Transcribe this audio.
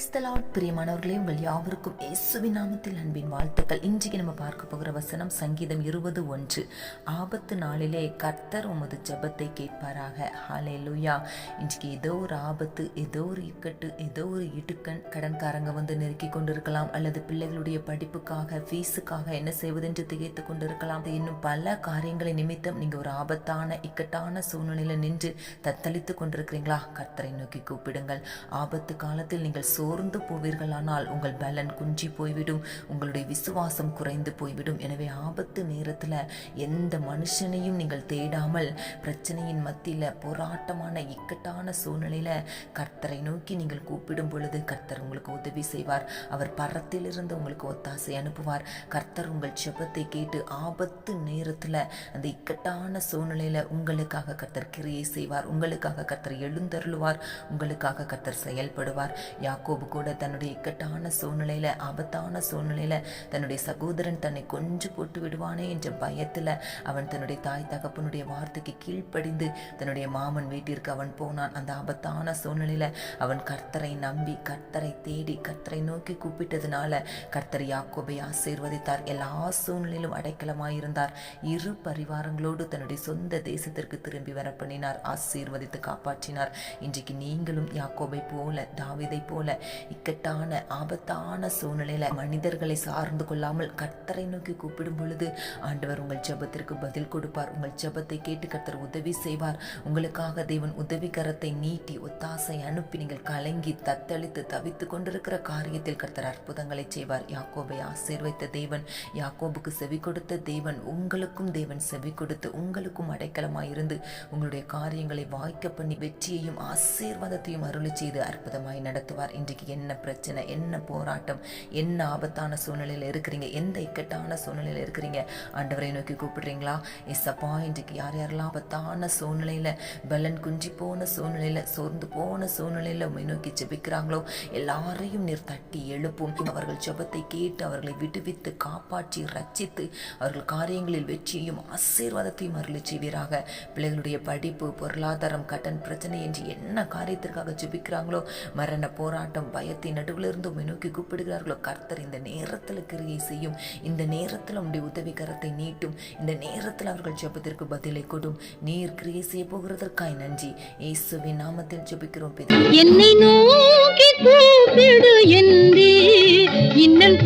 கிறிஸ்தலாட் பிரியமானவர்களே உங்கள் யாவருக்கும் இயேசுவின் நாமத்தில் அன்பின் வாழ்த்துக்கள். இன்றைக்கு நம்ம பார்க்க போகிற வசனம் சங்கீதம் இருபது ஒன்று. ஆபத்து நாளிலே கர்த்தர் உமது ஜபத்தை கேட்பாராக. ஹாலே லூயா இன்றைக்கு ஏதோ ஒரு ஆபத்து ஏதோ ஒரு இக்கட்டு ஏதோ ஒரு இடுக்கண் கடன்காரங்க வந்து நெருக்கி கொண்டிருக்கலாம். அல்லது பிள்ளைகளுடைய படிப்புக்காக ஃபீஸுக்காக என்ன செய்வதென்று திகைத்து கொண்டிருக்கலாம். இன்னும் பல காரியங்களை நிமித்தம் நீங்கள் ஒரு ஆபத்தான இக்கட்டான சூழ்நிலையில் நின்று தத்தளித்து கொண்டிருக்கிறீங்களா? கர்த்தரை நோக்கி கூப்பிடுங்கள். ஆபத்து காலத்தில் நீங்கள் சோர்ந்து போவீர்களானால் உங்கள் பலன் குஞ்சி போய்விடும் உங்களுடைய விசுவாசம் குறைந்து போய்விடும். எனவே ஆபத்து நேரத்தில் எந்த மனுஷனையும் நீங்கள் தேடாமல் பிரச்சனையின் மத்தியில் போராட்டமான இக்கட்டான சூழ்நிலையில் கர்த்தரை நோக்கி நீங்கள் கூப்பிடும் பொழுது கர்த்தர் உங்களுக்கு உதவி செய்வார். அவர் பரத்திலிருந்து உங்களுக்கு ஒத்தாசை அனுப்புவார். கர்த்தர் உங்கள் செபத்தை கேட்டு ஆபத்து நேரத்தில் அந்த இக்கட்டான சூழ்நிலையில் உங்களுக்காக கர்த்தர் கிரியை செய்வார். உங்களுக்காக கர்த்தர் எழுந்தருளுவார். உங்களுக்காக கர்த்தர் செயல்படுவார். யாக்கோபு கூட தன்னுடைய இக்கட்டான சூழ்நிலையில ஆபத்தான சூழ்நிலையில தன்னுடைய சகோதரன் தன்னை கொஞ்சம் போட்டு விடுவானே என்ற பயத்துல அவன் தன்னுடைய தாய் தகப்பனுடைய வார்த்தைக்கு கீழ்ப்படிந்து தன்னுடைய மாமன் வீட்டிற்கு அவன் போனான். அந்த ஆபத்தான சூழ்நிலையில அவன் கர்த்தரை நம்பி கர்த்தரை தேடி கர்த்தரை நோக்கி கூப்பிட்டதுனால கர்த்தர் யாக்கோபை ஆசீர்வதித்தார். எல்லா சூழ்நிலையிலும் அடைக்கலமாயிருந்தார். இரு பரிவாரங்களோடு தன்னுடைய சொந்த தேசத்திற்கு திரும்பி வர பண்ணினார். ஆசீர்வதித்து காப்பாற்றினார். இன்றைக்கு நீங்களும் யாக்கோபை போல தாவிதை போல இக்கட்டான ஆபத்தான சூழ்நிலையில மனிதர்களை சார்ந்து கொள்ளாமல் கர்த்தரை நோக்கி கூப்பிடும் பொழுது ஆண்டவர் உங்கள் ஜெபத்திற்கு பதில் கொடுப்பார். உங்கள் ஜெபத்தை கேட்டு கர்த்தர் உதவி செய்வார். உங்களுக்காக தேவன் உதவிகரத்தை நீட்டி ஒத்தாசை அனுப்பி நீங்கள் கலங்கி தத்தளித்து தவித்து கொண்டிருக்கிற காரியத்தில் கர்த்தர் அற்புதங்களை செய்வார். யாக்கோபை ஆசீர்வைத்த தேவன் யாக்கோபுக்கு செவி கொடுத்த தேவன் உங்களுக்கும் தேவன் செவி கொடுத்து உங்களுக்கும் அடைக்கலமாயிருந்து உங்களுடைய காரியங்களை வாய்க்க பண்ணி வெற்றியையும் ஆசீர்வாதத்தையும் அருளி செய்து அற்புதமாய் நடத்துவார். இன்றைக்கு என்ன பிரச்சனை என்ன போராட்டம் என்ன ஆபத்தான சூழ்நிலையில் இருக்கிறீங்க எந்த இக்கட்டான சூழ்நிலையில் இருக்கிறீங்க? ஆண்டவரை நோக்கி கூப்பிடுறீங்களா? எஸ்ஸப்பா அப்பாயிண்ட்டுக்கு யார் யாரெல்லாம் ஆபத்தான சூழ்நிலையில் பலன் குஞ்சி போன சூழ்நிலையில் சோர்ந்து போன சூழ்நிலையில் உண்மை நோக்கி ஜெபிக்கிறாங்களோ? எல்லாரையும் நீர் தட்டி எழுப்பும். அவர்கள் ஜெபத்தை கேட்டு அவர்களை விடுவித்து காப்பாற்றி ரச்சித்து அவர்கள் காரியங்களில் வெற்றியையும் ஆசீர்வாதத்தையும் அருளி செய்வீராக. பிள்ளைகளுடைய படிப்பு பொருளாதாரம் கடன் பிரச்சனை என்று என்ன காரியத்திற்காக ஜெபிக்கிறாங்களோ? மரண போராட்டம் பயத்தின் நடுவில் இருந்து உண்மை நோக்கி கூப்பிடுகிறார்களோ? கர்த்தர் இந்த நேரத்தில் கிரியை செய்யும். இந்த நேரத்தில் உங்களுடைய உதவி கரத்தை நீட்டும். இந்த நேரத்தில் அவர்கள் ஜெபத்திற்கு பதிலை கொடும். நீர் கிரியை செய்ய போகிறதற்காய் நன்றி. இயேசுவின் நாமத்தில் ஜபிக்கிறோம் என்னை நோக்கி கூப்பிடு என்றே. இன்னல்